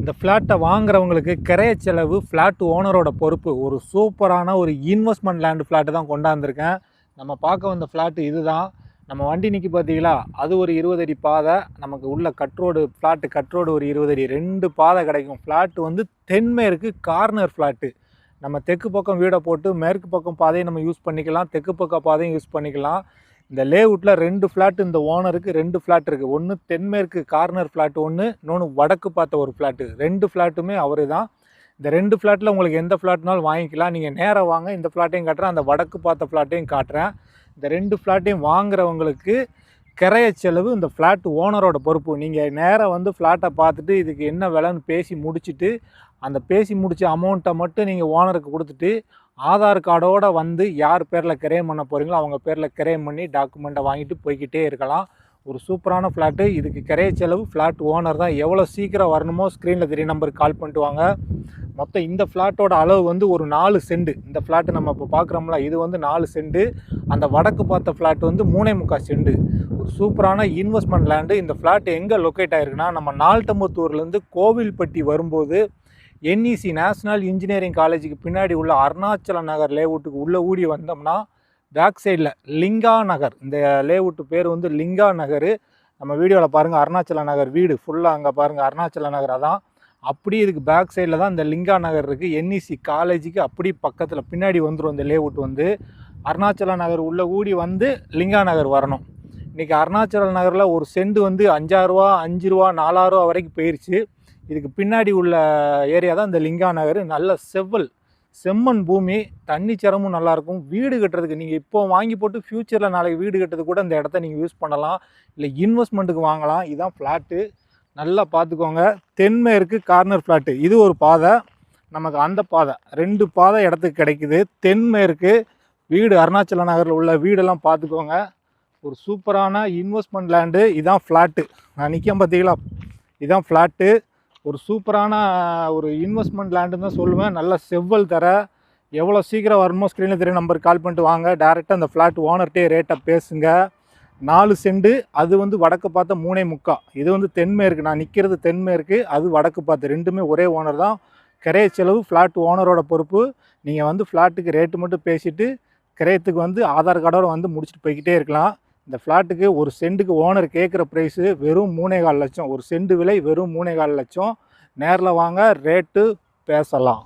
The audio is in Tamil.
இந்த ஃப்ளாட்டை வாங்குறவங்களுக்கு கிரைய செலவு ஃப்ளாட் ஓனரோட பொறுப்பு. ஒரு சூப்பரான ஒரு இன்வெஸ்ட்மெண்ட் லேண்டு ஃப்ளாட்டு தான் கொண்டாந்துருக்கேன். நம்ம பார்க்க வந்த ஃப்ளாட்டு இதுதான். நம்ம வண்டி நிற்கி பார்த்தீங்களா? அது ஒரு இருபது அடி பாதை. நமக்கு உள்ள கட்ரோடு ஃப்ளாட்டு கட்ரோடு ஒரு இருபது அடி. ரெண்டு பாதை கிடைக்கும். ஃப்ளாட்டு வந்து தென்மேற்கு கார்னர் ஃப்ளாட்டு நம்ம தெற்கு பக்கம் வீடை போட்டு மேற்கு பக்கம் பாதையை நம்ம யூஸ் பண்ணிக்கலாம். தெற்கு பக்கம் பாதையும் யூஸ் பண்ணிக்கலாம். இந்த லேஅவுட்டில் ரெண்டு ஃப்ளாட் இந்த ஓனருக்கு ரெண்டு ஃப்ளாட் இருக்குது ஒன்று தென்மேற்கு கார்னர் ஃப்ளாட் ஒன்று இன்னொன்று வடக்கு பார்த்த ஒரு ஃப்ளாட்டு ரெண்டு ஃப்ளாட்டுமே அவர் தான் இந்த ரெண்டு ஃப்ளாட்டில் உங்களுக்கு எந்த ஃப்ளாட்னாலும் வாங்கிக்கலாம். நீங்கள் நேராக வாங்க. இந்த ஃப்ளாட்டையும் காட்டுறேன். அந்த வடக்கு பார்த்த ஃப்ளாட்டையும் காட்டுறேன். இந்த ரெண்டு ஃப்ளாட்டையும் வாங்குறவங்களுக்கு கிரைய செலவு இந்த ஃப்ளாட் ஓனரோட பொறுப்பு. நீங்கள் நேராக வந்து ஃப்ளாட்டை பார்த்துட்டு இதுக்கு என்ன விலைன்னு பேசி முடிச்சுட்டு அந்த பேசி முடித்த அமௌண்ட்டை மட்டும் நீங்கள் ஓனருக்கு கொடுத்துட்டு ஆதார் கார்டோடு வந்து யார் பேரில் கிரையம் பண்ண போகிறீங்களோ அவங்க பேரில் கிரையம் பண்ணி டாக்குமெண்ட்டை வாங்கிட்டு போய்கிட்டே இருக்கலாம். ஒரு சூப்பரான ஃப்ளாட்டு இதுக்கு கிரைய செலவு ஃப்ளாட் ஓனர் தான் எவ்வளோ சீக்கிரம் வரணுமோ ஸ்க்ரீனில் தெரிய நம்பருக்கு கால் பண்ணிட்டு வாங்க. மொத்தம் இந்த ஃப்ளாட்டோட அளவு வந்து ஒரு நாலு செண்டு இந்த ஃப்ளாட்டு நம்ம இப்போ பார்க்குறோம்ல இது வந்து நாலு செண்டு அந்த வடக்கு பார்த்த ஃப்ளாட் வந்து மூணே முக்கால் செண்டு ஒரு சூப்பரான இன்வெஸ்ட்மெண்ட் லேண்டு இந்த ஃப்ளாட் எங்கே லொக்கேட் ஆகிருக்குன்னா நம்ம நால்டம்பத்தூர்லேருந்து கோவில்பட்டி வரும்போது என்இசி நேஷ்னல் இன்ஜினியரிங் காலேஜுக்கு பின்னாடி உள்ள அருணாச்சல நகர் லேவுட்டுக்கு உள்ளே ஊடி வந்தோம்னா பேக் சைடில் லிங்கா நகர். இந்த லேவுட்டு பேர் வந்து லிங்கா நகர். நம்ம வீடியோவில் பாருங்கள் அருணாச்சல நகர் வீடு. ஃபுல்லாக அங்கே பாருங்கள் அருணாச்சல நகர் அதான். அப்படியே இதுக்கு பேக் சைடில் தான் இந்த லிங்கா நகர் இருக்குது என்இசி காலேஜுக்கு அப்படி பக்கத்தில் பின்னாடி வந்துடும் இந்த லேவுட் வந்து. அருணாச்சல நகர் உள்ளே ஊடி வந்து லிங்கா நகர் வரணும். இன்றைக்கி அருணாச்சல நகரில் ஒரு செண்டு வந்து அஞ்சாயிரரூவா அஞ்சு ரூபா நாலாயிரரூவா வரைக்கும் போயிடுச்சு இதுக்கு பின்னாடி உள்ள ஏரியா தான் இந்த லிங்கா நகர். நல்ல செவ்வல் செம்மண் பூமி தண்ணி சிரமும் நல்லாயிருக்கும் வீடு கட்டுறதுக்கு நீங்கள் இப்போ வாங்கி போட்டு ஃப்யூச்சரில் நாளைக்கு வீடு கட்டுறதுக்கு கூட இந்த இடத்த நீங்கள் யூஸ் பண்ணலாம். இல்லை இன்வெஸ்ட்மெண்ட்டுக்கு வாங்கலாம். இதுதான் ஃப்ளாட்டு நல்லா பார்த்துக்கோங்க. தென்மேற்கு கார்னர் ஃப்ளாட்டு இது ஒரு பாதை. நமக்கு அந்த பாதை. ரெண்டு பாதை இடத்துக்கு கிடைக்குது. தென்மேற்கு வீடு அருணாச்சல நகரில் உள்ள வீடெல்லாம் பார்த்துக்கோங்க. ஒரு சூப்பரான இன்வெஸ்ட்மெண்ட் லேண்டு இதான் ஃப்ளாட்டு நான் நிற்க பார்த்தீங்களா இதான் ஃப்ளாட்டு ஒரு சூப்பரான ஒரு இன்வெஸ்ட்மெண்ட் லேண்டுன்னு தான் சொல்லுவேன். நல்ல செவ்வல் தர எவ்வளோ சீக்கிரம் வரணுமோ ஸ்க்ரீனில் தெரிய நம்பருக்கு கால் பண்ணிட்டு வாங்க. டேரெக்டாக அந்த ஃப்ளாட் ஓனர்கிட்டே ரேட்டை பேசுங்க. நாலு செண்டு அது வந்து வடக்கு பார்த்த மூணே முக்கா. இது வந்து தென்மேற்கு. நான் நிற்கிறது தென்மேற்கு அது வடக்கு பார்த்து ரெண்டுமே ஒரே ஓனர் தான். கிரைய செலவு ஃப்ளாட் ஓனரோட பொறுப்பு. நீங்கள் வந்து ஃப்ளாட்டுக்கு ரேட்டு மட்டும் பேசிவிட்டு கிரயத்துக்கு வந்து ஆதார் கார்டோட வந்து முடிச்சுட்டு போய்கிட்டே இருக்கலாம். இந்த ஃப்ளாட்டுக்கு ஒரு சென்ட்டுக்கு ஓனர் கேட்குற ப்ரைஸு வெறும் மூணே கால் லட்சம். ஒரு செண்டு விலை வெறும் மூணே கால் லட்சம். நேரில் வாங்க ரேட்டு பேசலாம்.